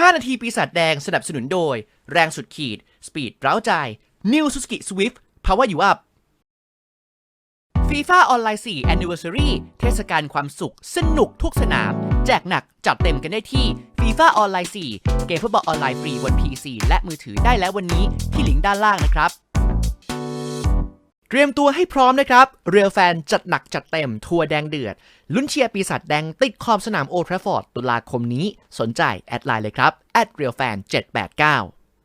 5 นาทีปีศาจแดงสนับสนุนโดย แรงสุดขีด สปีดเร้าใจ New Suzuki Swift Power You Up FIFA ออนไลน์ 4 Anniversary เทศกาลความสุข สนุกทุกสนาม แจกหนักจัดเต็มกันได้ที่ FIFA ออนไลน์ 4 เกมฟุตบอลออนไลน์ฟรีบน PC และมือถือได้แล้ววันนี้ที่ลิงก์ด้านล่างนะครับ เตรียมตัวให้พร้อมนะครับ เรียลแฟนจัดหนักจัดเต็ม ทัวร์แดงเดือด ลุ้นเชียร์ปีศาจแดงติดขอบสนามโอทราฟอร์ดตุลาคมนี้ สนใจแอดไลน์เลยครับ @realfan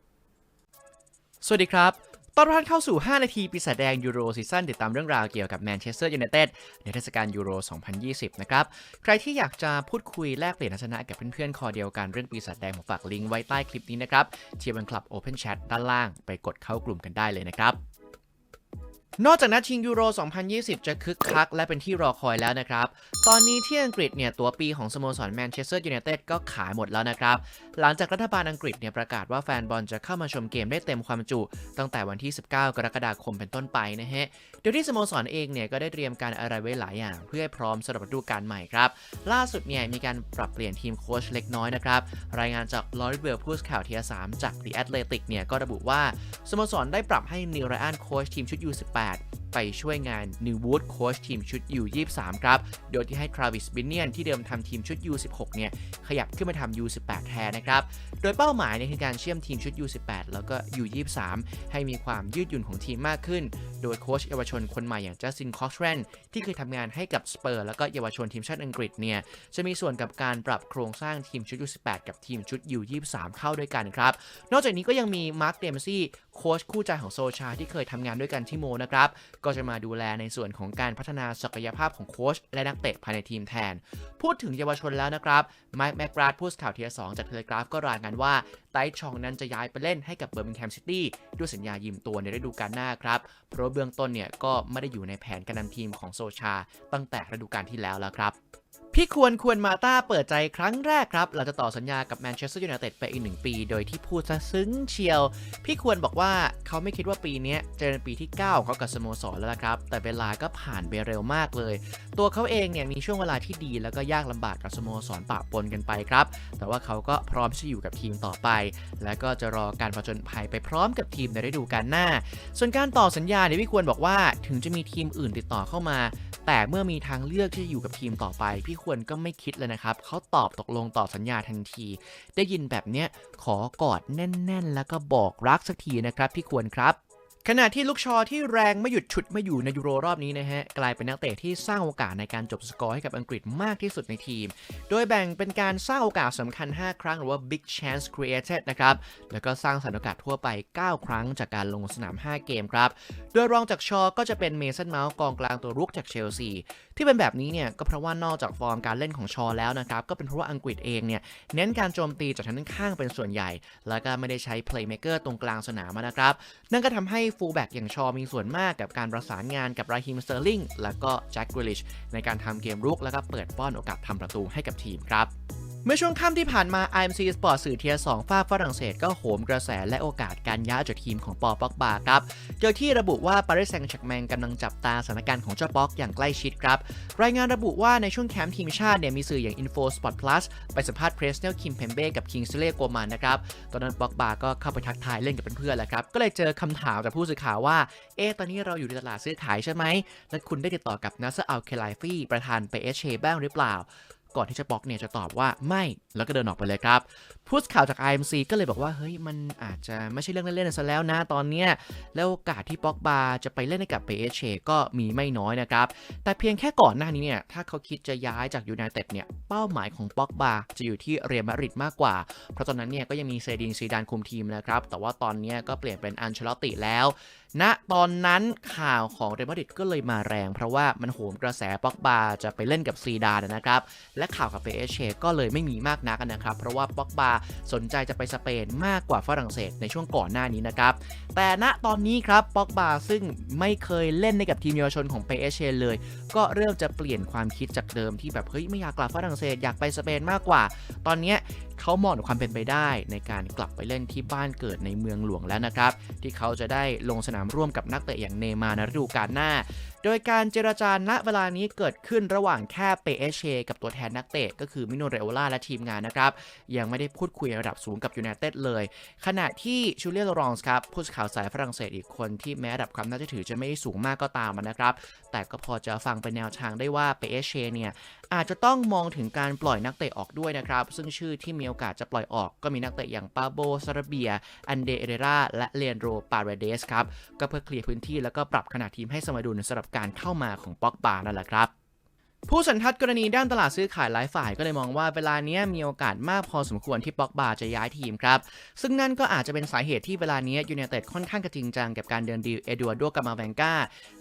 789 สวัสดีครับ ตอนรับเข้าสู่ 5 นาทีปีศาจแดงยูโรซีซั่นติดตามเรื่องราวเกี่ยวกับแมนเชสเตอร์ยูไนเต็ดในเทศกาลยูโร 2020 นะครับ ใครที่อยากจะพูดคุยแลกเปลี่ยนทัศนะกับเพื่อนๆ คอเดียวกันเรื่องปีศาจแดงผมฝากลิงก์ไว้ใต้คลิปนี้นะครับเทียร์บันคลับ Open Chat ด้านล่างไปกดเข้ากลุ่มกันได้เลยนะครับ นอกจากนัดชิงยูโร 2020 จะคึกคักและเป็นที่รอคอยแล้วนะครับ ตอนนี้ที่อังกฤษเนี่ย ตัวปีของสโมสรแมนเชสเตอร์ยูไนเต็ดก็ขายหมดแล้วนะครับ หลังจากรัฐบาลอังกฤษเนี่ยประกาศว่าแฟนบอลจะเข้ามาชมเกมได้เต็มความจุ ตั้งแต่วันที่ 19 กรกฎาคมเป็นต้นไปนะฮะ โดยที่สโมสรเองเนี่ยก็ได้เตรียมการอะไรไว้หลายอย่าง เพื่อให้พร้อมสำหรับฤดูกาลใหม่ครับ ล่าสุดเนี่ยมีการปรับเปลี่ยนทีมโค้ชเล็กน้อยนะครับ รายงานจากลอริเบลผู้สื่อข่าวเทียสามจาก The Athletic เนี่ยก็ระบุว่าสโมสรได้ปรับให้นิวไรอันโค้ชทีมชุด U18 ไปช่วยงานนิววูดโค้ชทีมชุด U23 ครับ โดยที่ให้ทราวิสบินเนียนที่เดิมทำทีมชุด U16 เนี่ย ขยับขึ้นมาทำ U18 แทนนะครับ โดยเป้าหมายเนี่ยคือการเชื่อมทีมชุด U18 แล้วก็ U23 ให้มีความยืดหยุ่นของทีมมากขึ้นโดยโค้ชเยาวชนคนใหม่อย่างจัสตินคอ c แรนที่เคยทำงานให้กับสเปอร์แล้วก็เยาวชนทีมชาติอังกฤษเนี่ยจะมีส่วนกับการปรับโครงสร้างทีมชุด U18 กับทีมชุด U23 เข้าด้วยกันครับ นอกจากนี้ก็ยังมีมาร์คเดมซี่โค้ชคู่ใจของโซชาที่เคยทำงานด้วยกันที่โมนะครับก็จะมาดูแลในส่วนของการพัฒนาศักยภาพของโค้ชและนักเตะภายในทีมแทน พูดถึงเยาวชนแล้วนะครับไมค์แมกราดผู้สื่อข่าวเทียสองจากเทเลกราฟก็รายงานว่าไต้ชองนั้นจะย้ายไปเล่นให้กับเบอร์มิงแฮมซิตี้ด้วยสัญญายืมตัวในฤดูกาลหน้าครับเพราะเบื้องต้นเนี่ยก็ไม่ได้อยู่ในแผนการนำทีมของโซชา ตั้งแต่ฤดูกาลที่แล้วแล้วครับ พี่ควรควรมาต้าเปิดใจครั้งแรกครับหลังจากต่อสัญญากับแมนเชสเตอร์ยูไนเต็ดไปอีกหนึ่งปี โดยที่พูดซะซึ้งเชียว พี่ควรบอกว่าเขาไม่คิดว่าปีนี้จะเป็นปีที่ 9 ของเขากับสโมสรแล้วละครับ แต่เวลาก็ผ่านไปเร็วมากเลย ตัวเขาเองเนี่ยมีช่วงเวลาที่ดีแล้วก็ยากลำบากกับสโมสรปะปนกันไปครับ แต่ว่าเขาก็พร้อมที่จะอยู่กับทีมต่อไป และก็จะรอการผจญภัยไปพร้อมกับทีมในฤดูกาลหน้า ส่วนการต่อสัญญาเนี่ยพี่ควรบอกว่าถึงจะมีทีมอื่นติดต่อเข้ามา แต่เมื่อมีทางเลือกที่จะอยู่กับทีมต่อไปพี่ควรก็ไม่คิดเลยนะครับเขาตอบตกลงต่อสัญญาทันที ได้ยินแบบเนี้ยขอกอดแน่น ๆ แล้วก็บอกรักสักทีนะครับพี่ควรครับ ขณะที่ลูกชอที่แรงไม่หยุดฉุดไม่อยู่ในยูโรรอบนี้นะฮะ กลายเป็นนักเตะที่สร้างโอกาสในการจบสกอร์ให้กับอังกฤษมากที่สุดในทีม โดยแบ่งเป็นการสร้างโอกาสสำคัญ 5 ครั้งหรือว่า big chance created นะครับ แล้วก็สร้างสรรค์โอกาสทั่วไป 9 ครั้งจากการลงสนาม 5 เกมครับ โดยรองจากชอก็จะเป็นเมสันเมาส์กองกลางตัวรุกจากเชลซีที่เป็นแบบนี้เนี่ยก็เพราะว่านอกจากฟอร์มการเล่นของชอแล้วนะครับก็เป็นเพราะว่าอังกฤษเองเนี่ยเน้นการโจมตีจากทางด้านข้างเป็นส่วนใหญ่ แล้วก็ไม่ได้ใช้ playmaker ตรงกลางสนามนะครับนั่นก็ทำให้ฟูลแบ็กอย่างชอมีส่วนมากกับการประสานงานกับราฮิมสเตอร์ลิงและก็แจ็คกริลิชในการทำเกมรุกแล้วก็เปิดป้อนโอกาสทำประตูให้กับทีมครับ เมื่อช่วงค่ำที่ผ่านมา IMC Sport สื่อเทียร์2ฝ้าฝรั่งเศสก็โหมกระแสและโอกาสการย้ายจากทีมของปอป็อกบาครับ โดยที่ระบุว่าปารีสแซงต์แชร์กแมงกำลังจับตาสถานการณ์ของเจ้าป๊อกอย่างใกล้ชิดครับ รายงานระบุว่าในช่วงแคมป์ทีมชาติเนี่ยมีสื่ออย่าง Info Sport Plus ไปสัมภาษณ์เพรสเนลคิมเพมเบ้กับคิงซิเล่โกมันนะครับ ตอนนั้นป็อกบาก็เข้าไปทักทายเล่นกับเพื่อนๆแหละครับ ก็เลยเจอคำถามจากผู้สื่อข่าวว่า เอ๊ะตอนนี้เราอยู่ในตลาดซื้อขายใช่ไหม แล้วคุณได้ติดต่อกับนัสอัลเคไลฟีประธานไปเอชเชบ้างหรือเปล่า ก่อนที่จะบอกเนี่ยจะตอบว่าไม่แล้วก็เดินออกไปเลยครับผู้ข่าวจาก IMC ก็เลยบอกว่าเฮ้ยมันอาจจะไม่ใช่เรื่องเล่นๆซะแล้วนะตอนเนี้ยแล้วโอกาสที่ป็อกบาจะไปเล่นให้กับเปเอเชก็มีไม่น้อยนะครับแต่เพียงแค่ก่อนหน้านี้เนี่ยถ้าเขาคิดจะย้ายจากยูไนเต็ดเนี่ยเป้าหมายของป็อกบาจะอยู่ที่เรียลมาดริดมากกว่า เพราะตอนนั้นเนี่ยก็ยังมีเซดินซีดานคุมทีมนะครับแต่ว่าตอนนี้ก็เปลี่ยนเป็นอันเชลตติแล้วณตอนนั้นข่าวของเรอัลมาดริดก็เลยมาแรง เพราะว่ามันโหมกระแสป็อกบาจะไปเล่นกับซีดานนะครับ และข่าวกับเปเอเชก็เลยไม่มีมากนักนะครับ เพราะว่าป็อกบาสนใจจะไปสเปนมากกว่าฝรั่งเศสในช่วงก่อนหน้านี้นะครับ แต่ณตอนนี้ครับป็อกบาซึ่งไม่เคยเล่นในกับทีมเยาวชนของเปเอเชเลย ก็เริ่มจะเปลี่ยนความคิดจากเดิมที่แบบเฮ้ยไม่อยากกลับฝรั่งเศสอยากไปสเปนมากกว่า ตอนนี้ เขามองถึงความเป็นไปได้ในการกลับไปเล่นที่บ้านเกิดในเมืองหลวงแล้วนะครับ ที่เขาจะได้ลงสนามร่วมกับนักเตะอย่างเนมาในฤดูกาลหน้า โดยการเจรจาณเวลานี้เกิดขึ้นระหว่างแค่เปเอเชกับตัวแทนนักเตะ ก็คือมิโนเรโอล่าและทีมงานนะครับ ยังไม่ได้พูดคุยระดับสูงกับยูไนเต็ดเลย ขณะที่ชูเลียนรองส์ครับผู้สื่อข่าวสายฝรั่งเศสอีกคนที่แม้ระดับความน่าเชื่อถือจะไม่ได้สูงมากก็ตามนะครับ แต่ก็พอจะฟังเป็นแนวทางได้ว่าเปเอเชเนี่ยอาจจะต้องมองถึงการปล่อยนักเตะออกด้วยนะครับ ซึ่งชื่อที่มีโออกาสจะปล่อยออกก็มีนักเตะอย่างปาโบซาราเบีย อันเดเอเรราและเลนโรปาเรเดสครับ ก็เพื่อเคลียร์พื้นที่แล้วก็ปรับขนาดทีมให้สมดุลสำหรับการเข้ามาของป็อกปานั่นแหละครับ ผู้สันทัดกรณีด้านตลาดซื้อขายหลายฝ่ายก็เลยมองว่าเวลานี้มีโอกาสมากพอสมควรที่ป็อกบาจะย้ายทีมครับ ซึ่งนั่นก็อาจจะเป็นสาเหตุที่เวลานี้ยูไนเต็ดค่อนข้างกระจริงจังกับการเดินดีลเอดัวโดกามาแวงกา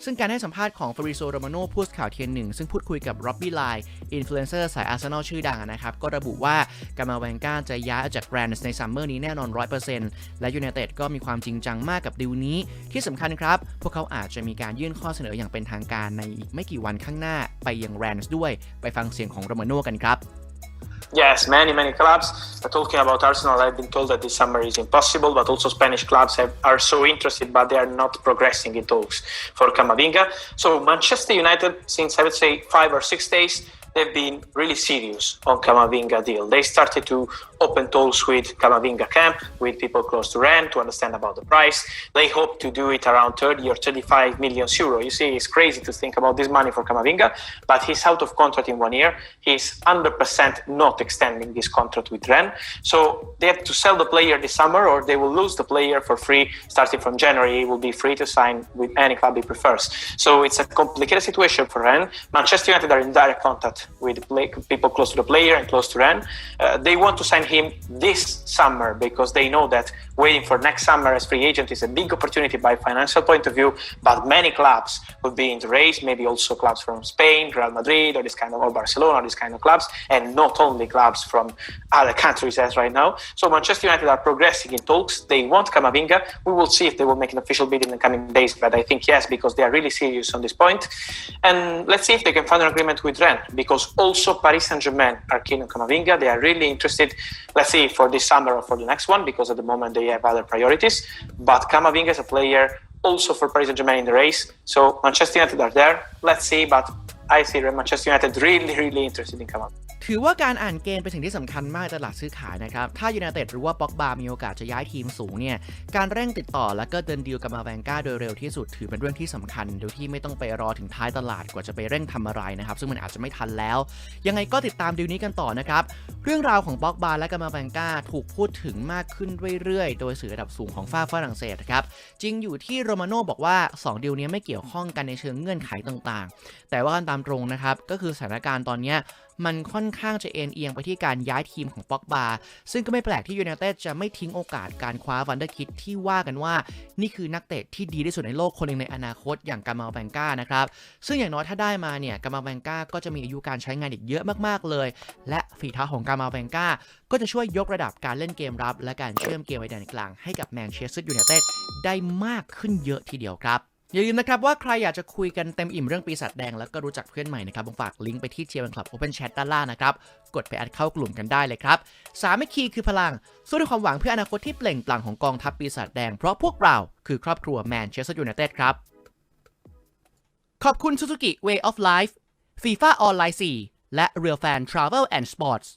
ซึ่งการให้สัมภาษณ์ของฟริโซโรมาโนผู้สื่อข่าวเทียนหนึ่งซึ่งพูดคุยกับร็อบบี้ไลน์อินฟลูเอนเซอร์สายอาร์เซนอลชื่อดังนะครับ ก็ระบุว่ากามาแวงกาจะย้ายออกจากแบรนด์ในซัมเมอร์นี้แน่นอน 100%และยูไนเต็ดก็มีความจริงจังมากกับดีลนี้ ที่สำคัญครับพวกเขาอาจจะมีการยื่นข้อเสนออย่างเป็นทางการในอีกไม่กี่วันข้างหน้าไปยังแรนส์ด้วย ไปฟังเสียงของโรมาโนกันครับ Yes, many, many clubs. Uh, talking about Arsenal, I've been told that this summer is impossible, but also Spanish clubs have, are so interested, but they are not progressing in talks for Camavinga. So Manchester United, since I would say five or six days, they've been really serious on Kamavinga deal. They started to open talks with Kamavinga camp, with people close to Ren to understand about the price. They hope to do it around 30 or 35 million euro. You see, it's crazy to think about this money for Kamavinga, but he's out of contract in one year. He's 100% not extending this contract with Ren. So they have to sell the player this summer or they will lose the player for free. Starting from January, he will be free to sign with any club he prefers. So it's a complicated situation for Ren. Manchester United are in direct contact with play, people close to the player and close to Ren. Uh, they want to sign him this summer because they know that waiting for next summer as free agent is a big opportunity by financial point of view. But many clubs would be in the race, maybe also clubs from Spain, Real Madrid, or this kind of or Barcelona, or this kind of clubs, and not only clubs from other countries as right now. So Manchester United are progressing in talks. They want Camavinga. We will see if they will make an official bid in the coming days, but I think yes, because they are really serious on this point. And let's see if they can find an agreement with Ren, because also Paris Saint-Germain are keen on Camavinga. They are really interested. Let's see for this summer or for the next one, because at the moment they have other priorities. But Camavinga is a player also for Paris Saint-Germain in the race. So Manchester United are there. Let's see, but I see Manchester United really, really interested in Camavinga. ถือว่าการอ่านเกมเป็นสิ่งที่สำคัญมากตลาดซื้อขายนะครับ ถ้ายูไนเต็ดหรือว่าป็อกบามีโอกาสจะย้ายทีมสูงเนี่ย การเร่งติดต่อและก็เดินดีลกับมาแวงกาโดยเร็วที่สุดถือเป็นเรื่องที่สำคัญ โดยที่ไม่ต้องไปรอถึงท้ายตลาดกว่าจะไปเร่งทำอะไรนะครับ ซึ่งมันอาจจะไม่ทันแล้ว ยังไงก็ติดตามดีลนี้กันต่อนะครับ เรื่องราวของป็อกบาและกามาแวงกาถูกพูดถึงมากขึ้นเรื่อยๆ โดยสื่อระดับสูงของฝ้าฝรั่งเศสครับ จริงอยู่ที่โรมาโน่บอกว่า 2 ดีลนี้ไม่เกี่ยวข้องกันในเชิงเงื่อนไขต่างๆ แต่ว่ากันตามตรงนะครับ ก็คือสถานการณ์ตอนนี้ มันค่อนข้างจะเอ็นเอียงไปที่การย้ายทีมของป็อกบาซึ่งก็ไม่แปลกที่ยูไนเต็ดจะไม่ทิ้งโอกาสการคว้าวันเดอร์คิดที่ว่ากันว่า นี่คือนักเตะที่ดีที่สุดในโลกคนหนึ่งในอนาคตอย่างกามาแบงก้านะครับซึ่งอย่างน้อยถ้าได้มาเนี่ยกามาแบงก้าก็จะมีอายุการใช้งานอีกเยอะมากๆเลย และฝีเท้าของกามาแบงก้าก็จะช่วยยกระดับการเล่นเกมรับ และการเชื่อมเกมไว้แดนกลางให้กับแมนเชสเตอร์ยูไนเต็ดได้มากขึ้นเยอะทีเดียวครับ อย่าลืมนะครับว่าใครอยากจะคุยกันเต็มอิ่มเรื่องปีศาจแดงแล้วก็รู้จักเพื่อนใหม่นะครับผมฝากลิงก์ไปที่เชียร์บันคลับ Open Chat ด้านล่างนะครับ กดไปแอดเข้ากลุ่มกันได้เลยครับ สามัคคีคือพลัง สู้ด้วยความหวังเพื่ออนาคตที่เปล่งปลั่งของกองทัพปีศาจแดง เพราะพวกเราคือครอบครัวแมนเชสเตอร์ยูไนเต็ดครับ ขอบคุณ Suzuki Way of Life FIFA ออนไลน์4และ Real Fan Travel and Sports